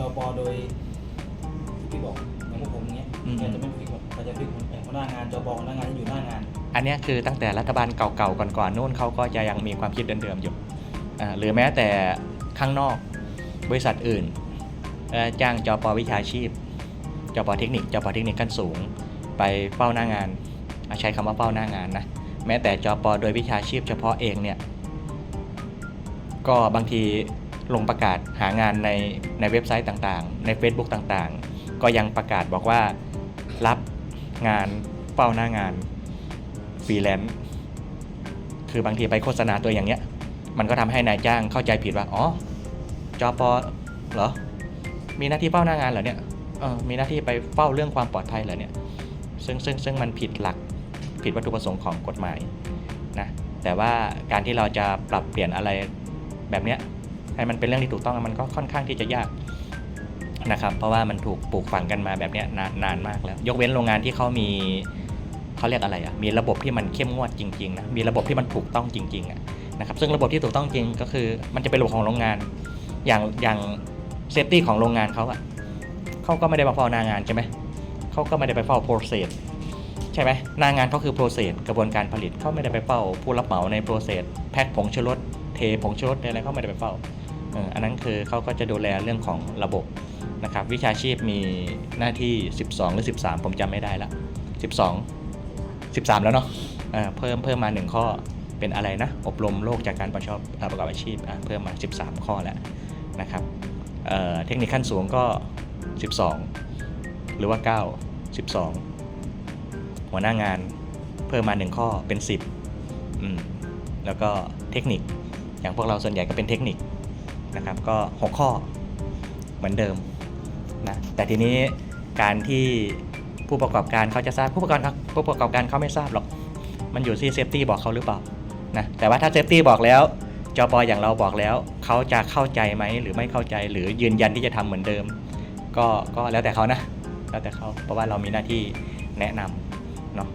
จอปอโดยที่พี่บอกเหมือนพวกผมอย่างเงี้ยอืมเนี่ยจะไม่ฟิกแบบเขาจะฟิกคนหัวหน้างานจอปอหัวหน้างานที่อยู่หน้างาน อันเนี้ยคือตั้งแต่รัฐบาลเก่าๆก่อนๆนู่นเขาก็จะยังมีความคิดเดิมๆอยู่อ่าหรือแม้แต่ข้างนอกบริษัทอื่นเอ่อจ้างจอปอวิชาชีพจอปอเทคนิคจอปอเทคนิคขั้นสูง ไปเฝ้าหน้างานอะใช้คำว่าเฝ้าหน้างานนะแม้แต่จอปอโดยวิชาชีพเฉพาะเองเนี่ยก็บางที ลงประกาศหางานในในเว็บไซต์ต่างๆ ใน Facebook ต่างๆ ก็ยังประกาศบอกว่ารับงานเฝ้าหน้างานฟรีแลนซ์คือบางทีไปโฆษณาตัวอย่างเงี้ย มันก็ทำให้นายจ้างเข้าใจผิดว่า อ๋อ จอปอเหรอ มีหน้าที่เฝ้าหน้างานเหรอเนี่ย เออ มีหน้าที่ไปเฝ้าเรื่องความปลอดภัยเหรอเนี่ย ซึ่งซึ่งซึ่งมันผิดหลัก ผิดวัตถุประสงค์ของกฎหมายนะ แต่ว่าการที่เราจะปรับเปลี่ยนอะไรแบบเนี้ย ให้มันเป็นเรื่องที่ถูกต้องมันก็ค่อนข้างที่จะยากนะครับ เพราะว่ามันถูกปลูกฝังกันมาแบบนี้นานนานมากแล้ว ยกเว้นโรงงานที่เขามีเขาเรียกอะไรอะมีระบบที่มันเข้มงวดจริงๆนะมีระบบที่มันถูกต้องจริงๆอะนะครับซึ่งระบบที่ถูกต้องจริงก็คือ มันจะเป็นระบบของโรงงาน อย่างอย่างเซฟตี้ของโรงงานเขาอะเขาก็ไม่ได้มาเฝ้าหน้างานใช่ไหมเขาก็ไม่ได้ไปเฝ้าโปรเซสใช่ไหมหน้างานเขาคือโปรเซสกระบวนการผลิตเขาไม่ได้ไปเฝ้า ผู้รับเหมาในโปรเซสแพ็คผงชูรสเทผงชูรสอะไรเขาไม่ได้ไปเฝ้า อันนั้นคือเขาก็จะดูแลเรื่องของระบบนะครับวิชาชีพมีหน้าที่ 12 หรือ 13 ผมจำไม่ได้ละ 12 13 แล้วเนาะเพิ่มเพิ่มมา 1 ข้อเป็นอะไรนะ อบรมโลกจากการประชอบประกอบอาชีพเพิ่มมา 13 ข้อแล้วนะครับเเทคนิคขั้นสูงก็ 12 หรือว่า 9 12 หัวหน้างานเพิ่มมา 1 ข้อเป็น 10อืมแล้วก็เทคนิคอย่างพวกเราส่วนใหญ่ก็เป็นเทคนิค นะครับก็ 6 ข้อเหมือนเดิมนะแต่ทีนี้การที่ผู้ประกอบการเขาจะทราบผู้ประกอบการผู้ประกอบการเขาไม่ทราบหรอก มันอยู่ที่เซฟตี้บอกเขาหรือเปล่านะแต่ว่าถ้าเซฟตี้บอกแล้วจอปออย่างเราบอกแล้วเขาจะเข้าใจไหมหรือไม่เข้าใจหรือยืนยันที่จะทำเหมือนเดิม ก็ก็แล้วแต่เขานะ แล้วแต่เขาเพราะว่าเรามีหน้าที่แนะนำเนาะ